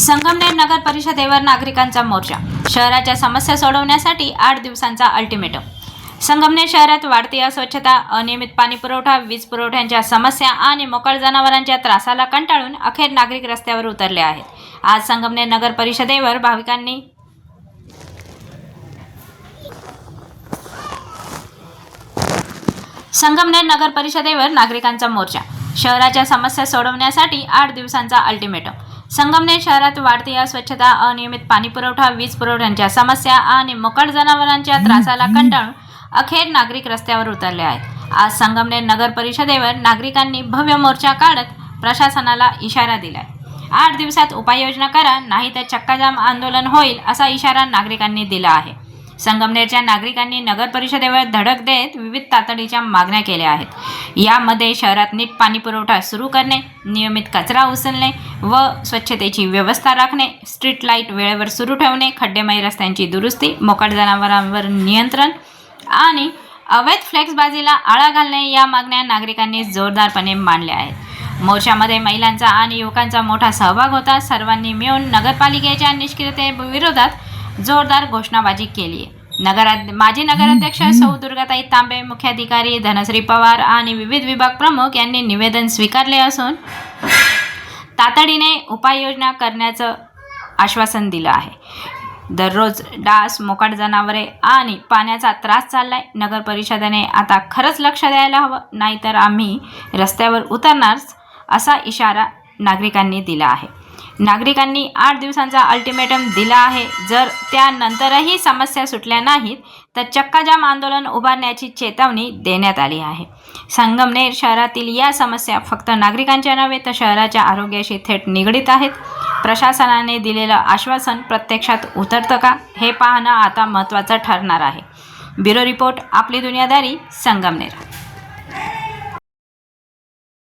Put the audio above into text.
संगमनेर नगर परिषदेवर नागरिकांचा मोर्चा. शहराच्या समस्या सोडवण्यासाठी आठ दिवसांचा अल्टिमेटम. संगमनेर शहरात वाढती अस्वच्छता अनियमित पाणी पुरवठा वीज पुरवठ्यांच्या समस्या आणि मोकळ जनावरांच्या त्रासाला कंटाळून अखेर नागरिक रस्त्यावर उतरले आहेत. आज संगमनेर नगर परिषदेवर भाविकांनी संगमनेर नगर परिषदेवर नागरिकांचा मोर्चा. शहराच्या समस्या सोडवण्यासाठी आठ दिवसांचा अल्टिमेटम. संगमनेर शहरात वाढती अस्वच्छता अनियमित पाणी पुरवठा वीज पुरवठ्यांच्या समस्या आणि मोकळ जनावरांच्या त्रासाला कंटाळून अखेर नागरिक रस्त्यावर उतरले आहेत. आज संगमनेर नगर परिषदेवर नागरिकांनी भव्य मोर्चा काढत प्रशासनाला इशारा दिलाय. आठ दिवसात उपाययोजना करा नाही तर चक्काजाम आंदोलन होईल असा इशारा नागरिकांनी दिला आहे. संगमनेरच्या नागरिकांनी नगर परिषदेवर धडक देत विविध तातडीच्या मागण्या केल्या आहेत. यामध्ये शहरात नीट पाणी पुरवठा सुरू करणे नियमित कचरा उचलणे व स्वच्छतेची व्यवस्था राखणे स्ट्रीट लाइट वेळेवर सुरू ठेवणे खड्डेमय रस्त्यांची दुरुस्ती मोकाट जनावरांवर नियंत्रण आणि अवैध फ्लेक्सबाजीला आळा घालणे या मागण्या नागरिकांनी जोरदारपणे मांडल्या आहेत. मोर्चामध्ये महिलांचा आणि युवकांचा मोठा सहभाग होता. सर्वांनी मिळून नगरपालिकेच्या निष्क्रियते विरोधात जोरदार घोषणाबाजी केली आहे माजी नगराध्यक्ष सौ दुर्गाताई तांबे मुख्याधिकारी धनश्री पवार आणि विविध विभाग प्रमुख यांनी निवेदन स्वीकारले असून तातडीने उपाययोजना करण्याचं आश्वासन दिलं आहे. दररोज डास मोकाट जनावरे आणि पाण्याचा त्रास चाललाय. नगर परिषदेने आता खरंच लक्ष द्यायला हवं नाहीतर आम्ही रस्त्यावर उतरणार असा इशारा नागरिकांनी दिला आहे. नागरिकांनी आठ दिवसांचा अल्टिमेटम दिला आहे. जर त्यानंतरही समस्या सुटल्या नाहीत तर चक्काजाम आंदोलन उभारण्याची चेतावणी देण्यात आली आहे. संगमनेर शहरातील या समस्या फक्त नागरिकांच्या नव्हे तर शहराच्या आरोग्याशी थेट निगडीत आहेत. प्रशासनाने दिलेलं आश्वासन प्रत्यक्षात उतरतं का हे पाहणं आता महत्त्वाचं ठरणार आहे. ब्युरो रिपोर्ट आपली दुनियादारी संगमनेर.